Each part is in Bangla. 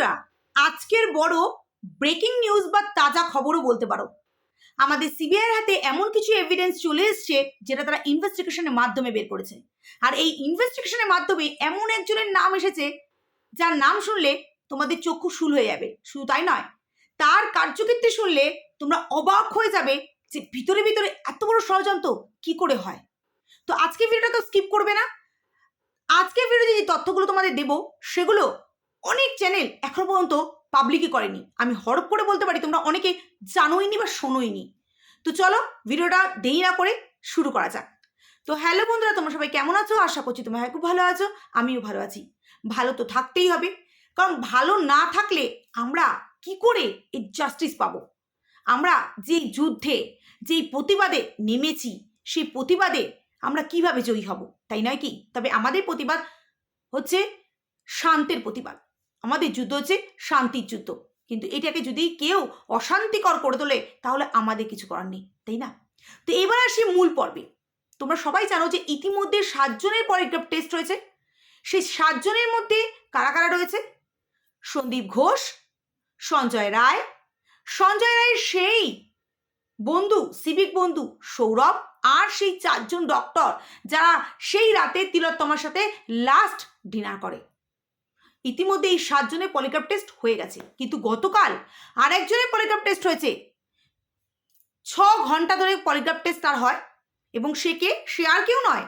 বন্ধুরা, আজকের বড় ব্রেকিং নিউজ বা তাজা খবরও বলতে পারো। আমাদের সিবিআইয়ের হাতে এমন কিছু এভিডেন্স চলে এসছে, যেটা তারা ইনভেস্টিগেশনের মাধ্যমে বের করেছে। আর এই ইনভেস্টিগেশনের মাধ্যমে এমন একজনের নাম এসেছে, যার নাম শুনলে তোমাদের চক্ষু শুল হয়ে যাবে। শুধু তাই নয়, তার কার্যকীর্তি শুনলে তোমরা অবাক হয়ে যাবে যে ভিতরে ভিতরে এত বড় ষড়যন্ত্র কি করে হয়। তো আজকে ভিডিওটা তো স্কিপ করবে না। আজকের ভিডিওতে যে তথ্যগুলো তোমাদের দেবো, সেগুলো অনেক চ্যানেল এখনও পর্যন্ত পাবলিকই করেনি। আমি হরপ করে বলতে পারি, তোমরা অনেকে জানোইনি বা শোনোইনি। তো চলো ভিডিওটা দেরি না করে শুরু করা যাক। তো হ্যালো বন্ধুরা, তোমরা সবাই কেমন আছো? আশা করছি তোমরা খুব ভালো আছো, আমিও ভালো আছি। ভালো তো থাকতেই হবে, কারণ ভালো না থাকলে আমরা কি করে এই জাস্টিস পাবো? আমরা যেই যুদ্ধে, যেই প্রতিবাদে নেমেছি, সেই প্রতিবাদে আমরা কীভাবে জয়ী হব, তাই নয় কি? তবে আমাদের প্রতিবাদ হচ্ছে শান্তের প্রতিবাদ। আমাদের যুদ্ধ হচ্ছে শান্তির যুদ্ধ। কিন্তু এটাকে যদি কেউ অশান্তিকর করে তোলে, তাহলে আমাদের কিছু করার নেই, তাই না? তো এবার আসি মূল পর্বে। তোমরা সবাই জানো যে ইতিমধ্যে সাতজনের পলিগ্রাফ টেস্ট হয়েছে। সেই সাতজনের মধ্যে কারা কারা রয়েছে? সন্দীপ ঘোষ, সঞ্জয় রায়। সঞ্জয় রায়ের সেই বন্ধু সিভিক বন্ধু সৌরভ আর সেই চারজন ডক্টর যারা সেই রাতে তিলোত্তমার সাথে লাস্ট ডিনার করে। ইতিমধ্যে এই সাতজনের পলিগ্রাফ টেস্ট হয়ে গেছে। কিন্তু গতকাল আর একজনের পলিগ্রাফ টেস্ট হয়েছে। ছ ঘণ্টা ধরে পলিগ্রাফ টেস্ট তার হয় এবং সে কে? সে আর কেউ নয়।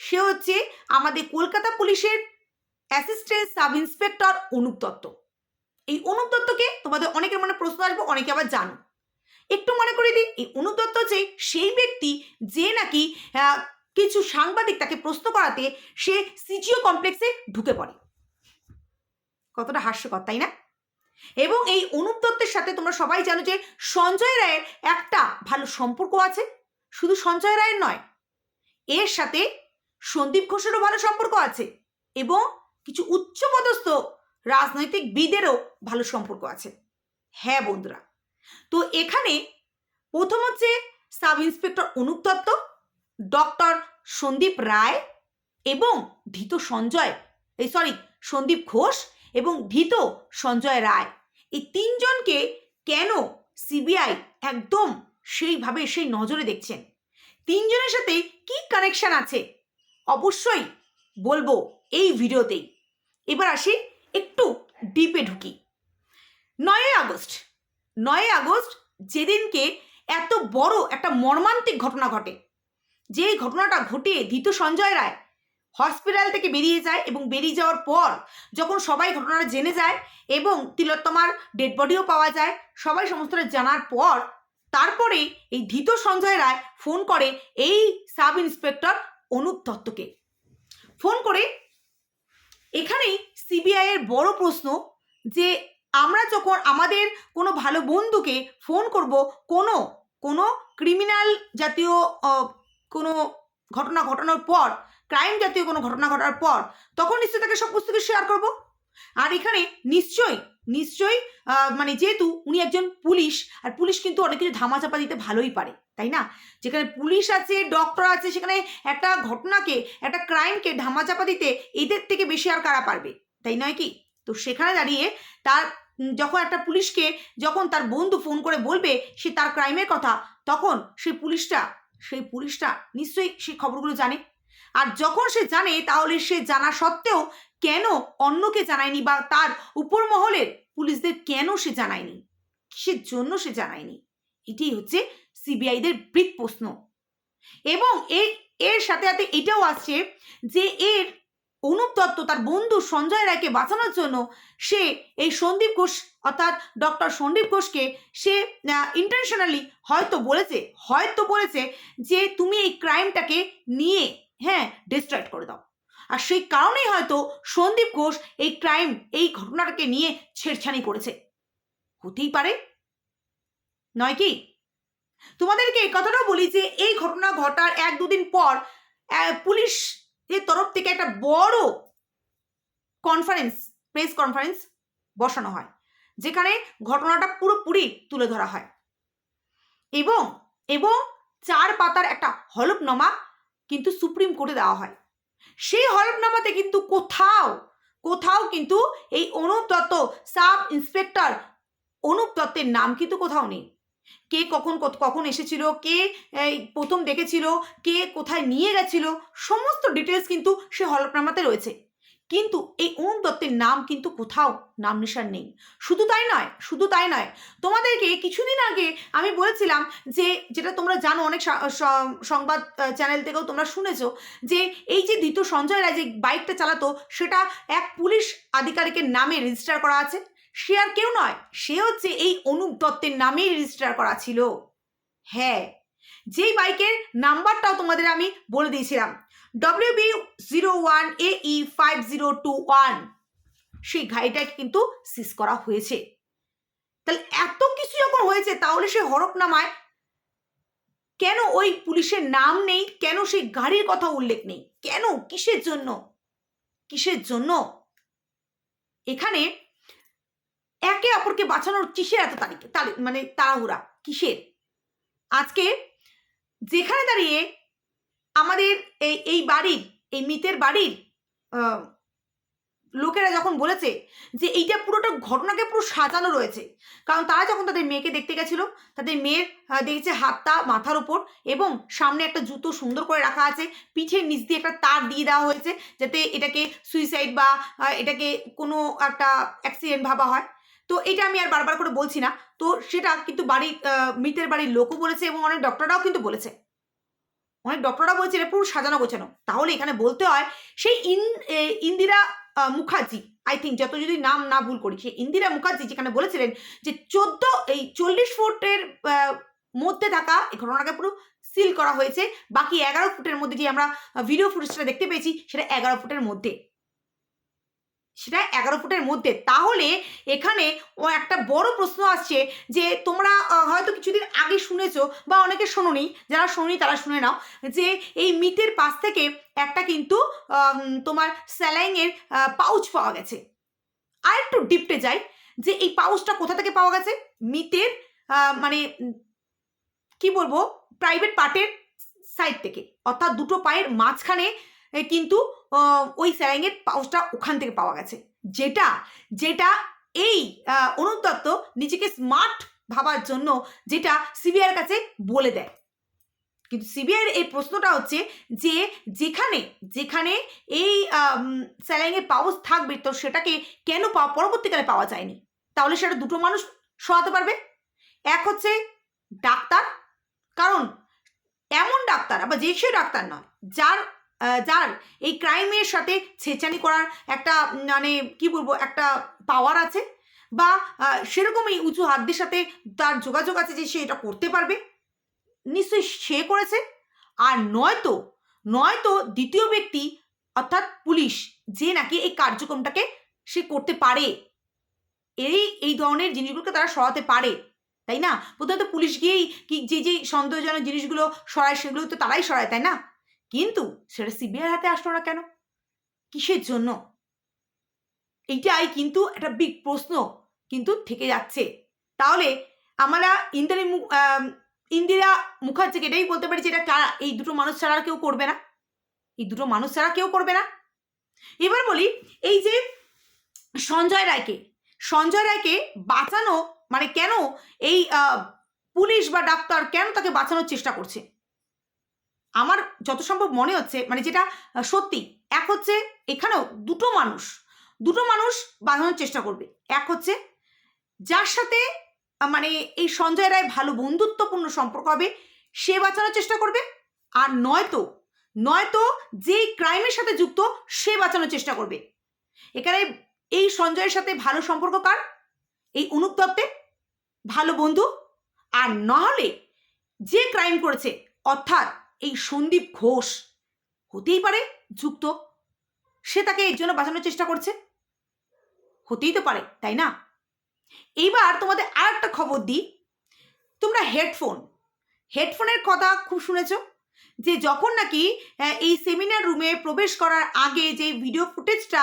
সে হচ্ছে আমাদের কলকাতা পুলিশের assistant sub inspector Anup Dutta. এই অনুপ দত্তকে তোমাদের অনেকের মনে প্রশ্ন আসবে, অনেকে আবার জানো। একটু মনে করে দিই, এই অনুপ দত্ত যে সেই ব্যক্তি যে নাকি কিছু সাংবাদিক তাকে প্রশ্ন করাতে সে সিজিও কমপ্লেক্সে ঢুকে পড়ে। কতটা হাস্যকর, তাই না? এবং এই অনুপ দত্তের সাথে তোমরা সবাই জানো যে সঞ্জয় রায়ের একটা ভালো সম্পর্ক আছে। শুধু সঞ্জয় রায়ের নয়, এর সাথে সন্দীপ ঘোষেরও ভালো সম্পর্ক আছে এবং কিছু উচ্চপদস্থ রাজনৈতিক বিদেরও ভালো সম্পর্ক আছে। হ্যাঁ বন্ধুরা, তো এখানে প্রথম হচ্ছে sub inspector Anup Dutta, doctor Sandip Roy এবং ধৃত সঞ্জয়, এই সরি সন্দীপ ঘোষ এবং ধৃত সঞ্জয় রায়। এই তিনজনকে কেন সিবিআই একদম সেইভাবে সেই নজরে দেখছেন? তিনজনের সাথে কি কানেকশন আছে? অবশ্যই বলব এই ভিডিওতেই। এবার আসি একটু ডিপে ঢুকি। নয়ই আগস্ট। নয়ই আগস্ট যেদিনকে এত বড় একটা মর্মান্তিক ঘটনা ঘটে। যে ঘটনাটা ঘটে ধৃত সঞ্জয় রায় হসপিটাল থেকে বেরিয়ে যায় এবং বেরিয়ে যাওয়ার পর যখন সবাই ঘটনাটা জেনে যায় এবং তিলোত্তমার ডেড বডিও পাওয়া যায়, সবাই সমস্তটা জানার পর তারপরে এই ধৃত সঞ্জয় রায় ফোন করে এই সাব ইন্সপেক্টর অনুপ দত্তকে। ফোন করে এখানেই সিবিআই এর বড় প্রশ্ন যে আমরা যখন আমাদের কোনো ভালো বন্ধুকে ফোন করব কোনো কোনো ক্রিমিনাল জাতীয় কোনো ঘটনা ঘটানোর পর ক্রাইম জাতীয় কোনো ঘটনা ঘটার পর, তখন নিশ্চয়ই তাকে সব পুস্তকে শেয়ার করব। আর এখানে নিশ্চয়ই নিশ্চয়ই মানে যেহেতু উনি একজন পুলিশ, আর পুলিশ কিন্তু অনেক কিছু ধামাচাপা দিতে ভালোই পারে, তাই না? যেখানে পুলিশ আছে ডক্টর আছে, সেখানে একটা ঘটনাকে, একটা ক্রাইমকে ধামাচাপা দিতে এদের থেকে বেশি আর কারা পারবে, তাই নয় কি? তো সেখানে দাঁড়িয়ে তার যখন একটা পুলিশকে, যখন তার বন্ধু ফোন করে বলবে সে তার ক্রাইমের কথা, তখন সেই পুলিশটা সেই পুলিশটা নিশ্চয়ই সেই খবরগুলো জানে। আর যখন সে জানে, তাহলে সে জানা সত্ত্বেও কেন অন্যকে জানায়নি বা তার উপর মহলের পুলিশদের কেন সে জানায়নি? কিসের জন্য সে জানায়নি? এটি হচ্ছে সিবিআইদের বৃত প্রশ্ন এবং এর এর সাথে সাথে এটাও আসছে যে এর অনুপ দত্ত তার বন্ধু সঞ্জয় রায়কে বাঁচানোর জন্য সে এই সন্দীপ ঘোষ অর্থাৎ ডক্টর সন্দীপ ঘোষকে সে ইন্টেনশনালি হয়তো বলেছে হয়তো বলেছে যে তুমি এই ক্রাইমটাকে নিয়ে হ্যাঁ ডিস্ট্রয়েড করে দাও। আর সেই কারণেই হয়তো সন্দীপ ঘোষ এই ক্রাইম এই ঘটনাটাকে নিয়ে ছেড়ছানি করেছে। হতেই পারে। নয় কি? তোমাদেরকে এই কথাটাও বলি যে এই ঘটনা ঘটার এক দুদিন পর পুলিশ এর তরফ থেকে একটা বড় কনফারেন্স প্রেস কনফারেন্স বসানো হয়, যেখানে ঘটনাটা পুরোপুরি তুলে ধরা হয়। এবং এবং চার পাতার একটা হলফনামা কিন্তু সুপ্রিম কোর্টে দেওয়া হয়। সেই হলফনামাতে কিন্তু কোথাও কোথাও কিন্তু এই অনুপ দত্ত সাব ইন্সপেক্টর অনুপ দত্তের নাম কিন্তু কোথাও নেই। কে কখন কখন এসেছিল, কে প্রথম দেখেছিল, কে কোথায় নিয়ে গেছিল, সমস্ত ডিটেলস কিন্তু সে হলফনামাতে রয়েছে। কিন্তু এই অনুপ দত্তের নাম কিন্তু কোথাও নাম নিশান নেই। শুধু তাই নয়, শুধু তাই নয়, তোমাদেরকে কিছুদিন আগে আমি বলেছিলাম যে, যেটা তোমরা জানো, অনেক সংবাদ চ্যানেল থেকেও তোমরা শুনেছো, যে এই যে দ্বিতীয় সঞ্জয় রায় যে বাইকটা চালাতো, সেটা এক পুলিশ আধিকারিকের নামে রেজিস্টার করা আছে। সে আর কেউ নয়, সে হচ্ছে এই অনুপ দত্তের নামেই রেজিস্টার করা ছিল। হ্যাঁ যেই বাইকের নাম্বারটাও তোমাদের আমি বলে দিয়েছিলাম W B zero one A E five zero two one সেই গাড়িটাকে কিন্তু সিজ করা হয়েছে। তাহলে এত কিছু যখন হয়েছে, তাহলে সে হরফনামায় কেন ওই পুলিশের নাম নেই? কেন সেই গাড়ির কথা উল্লেখ নেই? কেন? কিসের জন্য? কিসের জন্য? এখানে একে অপরকে বাঁচানোর কিসের এত তারিখে মানে তাড়াহুড়া? কিসের? আজকে যেখানে দাঁড়িয়ে আমাদের এই এই বাড়ির, এই মিতের বাড়ির লোকেরা যখন বলেছে যে এইটা পুরোটা ঘটনাকে পুরো সাজানো রয়েছে, কারণ তারা যখন তাদের মেয়েকে দেখতে গেছিল, তাদের মেয়ের দেখেছে হাতটা মাথার উপর এবং সামনে একটা জুতো সুন্দর করে রাখা আছে, পিঠের নিচ দিয়ে একটা তার দিয়ে দেওয়া হয়েছে, যাতে এটাকে সুইসাইড বা এটাকে কোনো একটা অ্যাক্সিডেন্ট ভাবা হয়। তো এটা আমি আর বারবার করে বলছি না। তো সেটা কিন্তু আহ, মৃতের বাড়ির লোকও বলেছে এবং অনেক ডক্টররাও কিন্তু বলেছে। অনেক ডক্টররা বলছে এটা পুরো সাজানো গোছানো। তাহলে এখানে বলতে হয় সেই ইন ইন্দিরা মুখার্জি আই থিঙ্ক যত যদি নাম না ভুল করি সেই ইন্দিরা মুখার্জি যেখানে বলেছিলেন যে চোদ্দ এই চল্লিশ ফুটের মধ্যে থাকা এই ঘটনাটাকে পুরো সিল করা হয়েছে। বাকি এগারো ফুটের মধ্যে যে আমরা ভিডিও ফুটেজটা দেখতে পেয়েছি সেটা এগারো ফুটের মধ্যে। সেটা এগারো ফুটের মধ্যে। তাহলে এখানে ও একটা বড় প্রশ্ন আসছে যে তোমরা হয়তো কিছুদিন আগে শুনেছো বা অনেকে শোনোনি, যারা শোনি তারা শুনে নাও যে এই মিটের পাশ থেকে একটা কিন্তু তোমার স্যালাইনের পাউচ পাওয়া গেছে। আর একটু ডিপটে যাই যে এই পাউচটা কোথা থেকে পাওয়া গেছে? মিটের মানে কি বলব? প্রাইভেট পার্টের সাইড থেকে। অর্থাৎ দুটো পায়ের মাঝখানে কিন্তু ওই স্যালাইনের পাউচটা ওখান থেকে পাওয়া গেছে। যেটা যেটা এই আহ, অনুপ দত্ত নিজেকে স্মার্ট ভাবার জন্য যেটা সিবিআইয়ের কাছে বলে দেয়। কিন্তু সিবিআইয়ের এই প্রশ্নটা হচ্ছে যে যেখানে যেখানে এই স্যালাইনের পাউচ থাকবে তো সেটাকে কেন পাওয়া পরবর্তীকালে পাওয়া যায়নি? তাহলে সেটা দুটো মানুষ সরাতে পারবে। এক হচ্ছে ডাক্তার কারণ এমন ডাক্তার আবার যে সে ডাক্তার নয় যার যার এই ক্রাইমের সাথে ছেঁচানি করার একটা মানে কি বলব একটা পাওয়ার আছে বা আহ, সেরকমই উঁচু হাতদের সাথে তার যোগাযোগ আছে যে সে এটা করতে পারবে। নিশ্চয়ই সে করেছে। আর নয়তো নয়তো দ্বিতীয় ব্যক্তি অর্থাৎ পুলিশ যে নাকি এই কার্যক্রমটাকে সে করতে পারে। এই এই ধরনের জিনিসগুলোকে তারা সরাতে পারে তাই না? প্রথমত পুলিশ গিয়েই কি যে যে সন্দেহজনক জিনিসগুলো সরায় সেগুলো তো তারাই সরায় তাই না? কিন্তু সেটা সিবিআই হাতে আসলো না কেন? কিসের জন্য? এইটাই কিন্তু একটা বিগ প্রশ্ন কিন্তু থেকে যাচ্ছে। তাহলে আমরা ইন্দিরা ইন্দিরা মুখার্জিকে এটাই বলতে পারি যে এটা কারা? এই দুটো মানুষ ছাড়া আর কেউ করবে না। এই দুটো মানুষ ছাড়া কেউ করবে না। এবার বলি, এই যে সঞ্জয় রায়কে সঞ্জয় রায়কে বাঁচানো মানে কেন এই পুলিশ বা ডাক্তার কেন তাকে বাঁচানোর চেষ্টা করছে? আমার যত সম্ভব মনে হচ্ছে মানে যেটা সত্যি, এক হচ্ছে এখানেও দুটো মানুষ দুটো মানুষ বাঁচানোর চেষ্টা করবে। এক হচ্ছে যার সাথে মানে এই সঞ্জয় রায় ভালো বন্ধুত্বপূর্ণ সম্পর্ক হবে, সে বাঁচানোর চেষ্টা করবে। আর নয়তো নয়তো যে ক্রাইমের সাথে যুক্ত, সে বাঁচানোর চেষ্টা করবে। এখানে এই সঞ্জয়ের সাথে ভালো সম্পর্ক কার? এই অনুপ দত্তের, ভালো বন্ধু। আর নাহলে যে ক্রাইম করেছে, অর্থাৎ এই সন্দীপ ঘোষ হতেই পারে যুক্ত। সে তাকে এর জন্য বাঁচানোর চেষ্টা করছে। হতেই তো পারে, তাই না? এইবার তোমাদের আর একটা খবর দিই। তোমরা হেডফোন, হেডফোনের কথা খুব শুনেছো? যে যখন নাকি এই সেমিনার রুমে প্রবেশ করার আগে যে ভিডিও ফুটেজটা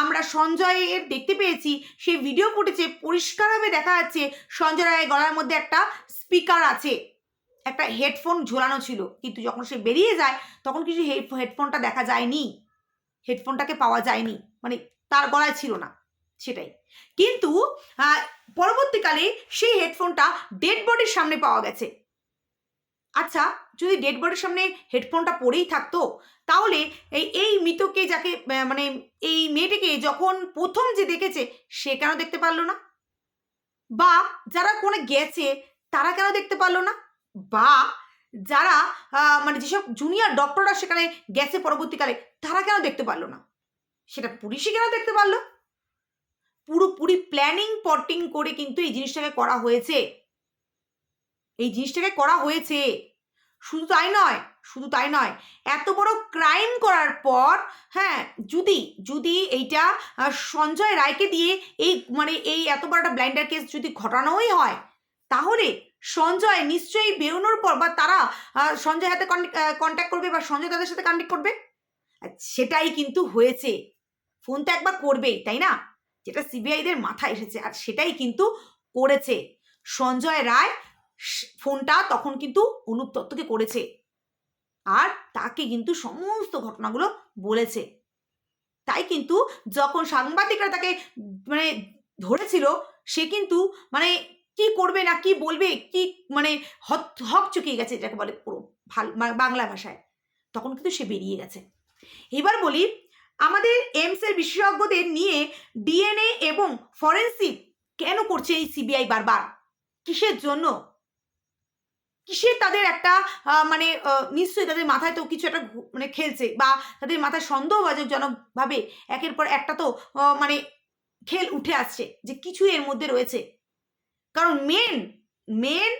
আমরা সঞ্জয়ের দেখতে পেয়েছি, সেই ভিডিও ফুটেজে পরিষ্কারভাবে দেখা যাচ্ছে সঞ্জয় রায়ের গলার মধ্যে একটা স্পিকার আছে। একটা হেডফোন ঝোলানো ছিল। কিন্তু যখন সে বেরিয়ে যায়, তখন কিছু হেডফোনটা দেখা যায়নি। হেডফোনটাকে পাওয়া যায়নি। মানে তার গলায় ছিল না, সেটাই। কিন্তু পরবর্তীকালে সেই হেডফোনটা ডেড বডির সামনে পাওয়া গেছে। আচ্ছা যদি ডেড বডির সামনে হেডফোনটা পরেই থাকতো, তাহলে এই এই মৃতকে যাকে মানে এই মেয়েটিকে যখন প্রথম যে দেখেছে, সে কেন দেখতে পারল না? বা যারা কোনে গেছে, তারা কেন দেখতে পারল না? বা যারা মানে যেসব জুনিয়র ডক্টররা সেখানে গেছে পরবর্তীকালে, তারা কেন দেখতে পারল না? সেটা পুলিশই কেন দেখতে পারল? পুরোপুরি প্ল্যানিং পটিং করে কিন্তু এই জিনিসটাকে করা হয়েছে। এই জিনিসটাকে করা হয়েছে। শুধু তাই নয়, শুধু তাই নয়, এত বড় ক্রাইম করার পর হ্যাঁ যদি যদি এইটা সঞ্জয় রায়কে দিয়ে এই মানে এই এত বড় একটা ব্লাইন্ডার কেস যদি ঘটানোই হয়, তাহলে সঞ্জয় নিশ্চয়ই বেরোনোর পর বা তারা সঞ্জয় হাতে কন্ট্যাক্ট করবে বা সঞ্জয় তাদের সাথে কন্ট্যাক্ট করবে? সেটাই কিন্তু হয়েছে। ফোন তো একবার করবেই, তাই না? যেটা সিবিআইদের মাথায় এসেছে, আর সেটাই কিন্তু করেছে। সঞ্জয় রায় ফোনটা তখন কিন্তু অনুপ দত্তকে করেছে। আর তাকে কিন্তু সমস্ত ঘটনাগুলো বলেছে। তাই কিন্তু যখন সাংবাদিকরা তাকে মানে ধরেছিল, সে কিন্তু মানে কি করবে না কি বলবে, কি মানে হক হক চুকিয়ে গেছে যাকে বলে পুরো ভালো বাংলা ভাষায়। তখন কিন্তু সে বেরিয়ে গেছে। এবার বলি, আমাদের এমসের বিশেষজ্ঞদের নিয়ে ডিএনএ এবং ফরেন্সিক কেন করছে এই সিবিআই বারবার? কিসের জন্য? কিসের তাদের একটা মানে নিশ্চয়ই তাদের মাথায় তো কিছু একটা মানে খেলছে বা তাদের মাথায় সন্দেহবাজকজনকভাবে একের পর একটা তো মানে খেল উঠে আসছে যে কিছু এর মধ্যে রয়েছে। কারণ মেন মেন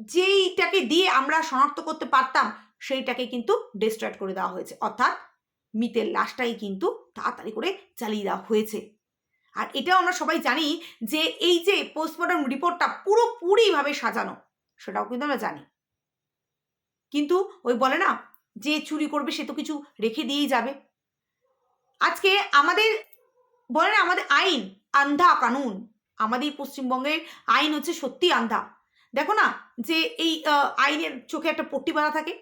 যেইটাকে দিয়ে আমরা শনাক্ত করতে পারতাম, সেইটাকে কিন্তু ডিস্ট্রয়েড করে দেওয়া হয়েছে। অর্থাৎ মিতের লাশটাই কিন্তু তাড়াতাড়ি করে চালিয়ে দেওয়া হয়েছে। আর এটাও আমরা সবাই জানি যে এই যে পোস্টমর্টম রিপোর্টটা পুরোপুরিভাবে সাজানো, সেটাও কিন্তু আমরা জানি। কিন্তু ওই বলে না, যে চুরি করবে সে তো কিছু রেখে দিয়েই যাবে। আজকে আমাদের, বলে না, আমাদের আইন, আন্ধা কানুন আমাদের পশ্চিমবঙ্গের আইন হচ্ছে সত্যি আন্ধা দেখো না যে এই আইনের চোখে একটা পট্টি বাঁধা থাকে।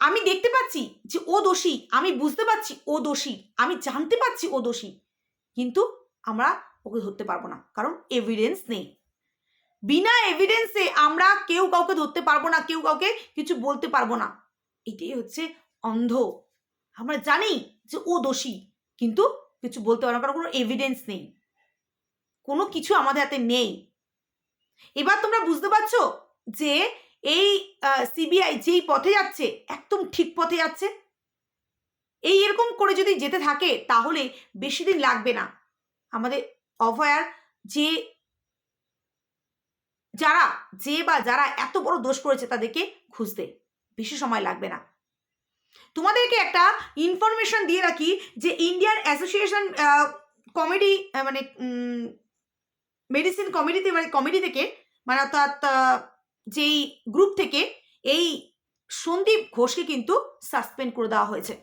আমি দেখতে পাচ্ছি যে ও দোষী, আমি বুঝতে পারছি ও দোষী, আমি জানতে পারছি ও দোষী, কিন্তু আমরা ওকে ধরতে পারব না, কারণ এভিডেন্স নেই। বিনা এভিডেন্সে আমরা কেউ কাউকে ধরতে পারব না, কেউ কাউকে কিছু বলতে পারব না। এটাই হচ্ছে অন্ধ। আমরা জানি যে ও দোষী, কিন্তু কিছু বলতে পারব না কারণ কোনো এভিডেন্স নেই। কোনো কিছু আমাদের হাতে নেই। এবার তোমরা বুঝতে পারছ যে এই সিবিআই যেই পথে যাচ্ছে, একদম ঠিক পথে যাচ্ছে। এই এরকম করে যদি যেতে থাকে, তাহলে বেশি দিন লাগবে না। আমাদের অভয়ার যে, যারা যে বা যারা এত বড় দোষ করেছে তাদেরকে খুঁজতে বেশি সময় লাগবে না। তোমাদেরকে একটা ইনফরমেশন দিয়ে রাখি যে ইন্ডিয়ান অ্যাসোসিয়েশন কমেডি মানে মেডিসিন কমিটিতে মানে কমিটি থেকে মানে অর্থাৎ যেই গ্রুপ থেকে, এই সন্দীপ ঘোষকে কিন্তু সাসপেন্ড করে দেওয়া হয়েছে।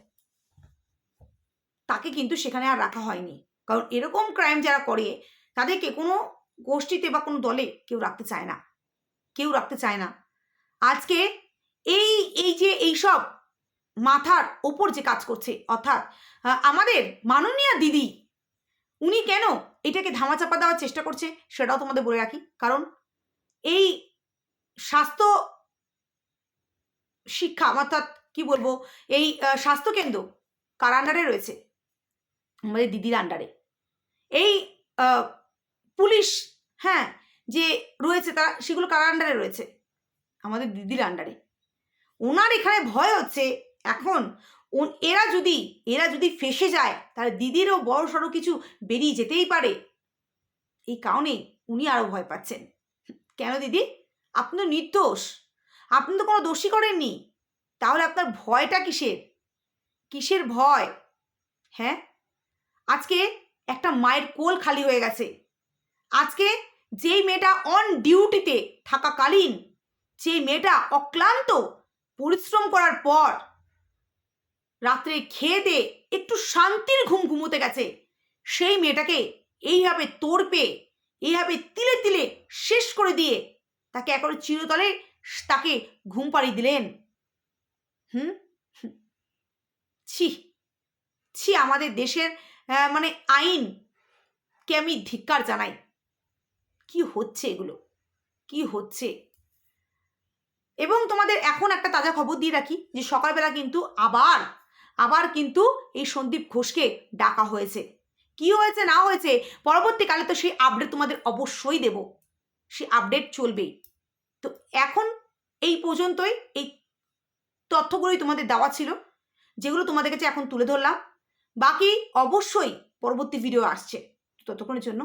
তাকে কিন্তু সেখানে আর রাখা হয়নি। কারণ এরকম ক্রাইম যারা করে, তাদেরকে কোনো গোষ্ঠীতে বা কোনো দলে কেউ রাখতে চায় না। কেউ রাখতে চায় না। আজকে এই এই যে এইসব মাথার ওপর যে কাজ করছে, অর্থাৎ আমাদের মাননীয় দিদি, উনি কেন এটাকে ধামাচাপা দেওয়ার চেষ্টা করছে, সেটাও তোমাদের বলে রাখি। কারণ এই স্বাস্থ্য শিক্ষা, অর্থাৎ কি বলব, এই স্বাস্থ্যকেন্দ্র কার আন্ডারে রয়েছে? আমাদের দিদির আন্ডারে এই পুলিশ হ্যাঁ যে রয়েছে তারা, সেগুলো কার আন্ডারে রয়েছে? আমাদের দিদির আন্ডারে ওনার এখানে ভয় হচ্ছে, এখন এরা যদি এরা যদি ফেসে যায়, তাহলে দিদিরও বড় সড়ো কিছু বেরিয়ে যেতেই পারে। এই কারণে উনি আরও ভয় পাচ্ছেন। কেন দিদি? আপনি তো নির্দোষ। আপনি তো কোনো দোষী করেননি। তাহলে আপনার ভয়টা কিসের? কিসের ভয়? হ্যাঁ? আজকে একটা মায়ের কোল খালি হয়ে গেছে। আজকে যেই মেয়েটা অন ডিউটিতে থাকাকালীন, যেই মেয়েটা অক্লান্ত পরিশ্রম করার পর রাত্রে খেয়ে দিয়ে একটু শান্তির ঘুম ঘুমোতে গেছে। সেই মেয়েটাকে এইভাবে তোড়পে এইভাবে তিলে তিলে শেষ করে দিয়ে তাকে একবারে চিরতলে তাকে ঘুম পাড়িয়ে দিলেন। হুম? ছি ছি, আমাদের দেশের মানে আইনকে আমি ধিক্কার জানাই। কি হচ্ছে এগুলো? কি হচ্ছে? এবং তোমাদের এখন একটা তাজা খবর দিয়ে রাখি যে সকালবেলা কিন্তু আবার আবার কিন্তু এই সন্দীপ ঘোষকে ডাকা হয়েছে। কি হয়েছে, না হয়েছে, পরবর্তীকালে তো সেই আপডেট তোমাদের অবশ্যই দেব। সেই আপডেট চলবেই। তো এখন এই পর্যন্তই এই তথ্যগুলোই তোমাদের দেওয়া ছিল, যেগুলো তোমাদের কাছে এখন তুলে ধরলাম। বাকি অবশ্যই পরবর্তী ভিডিও আসছে। ততক্ষণের জন্য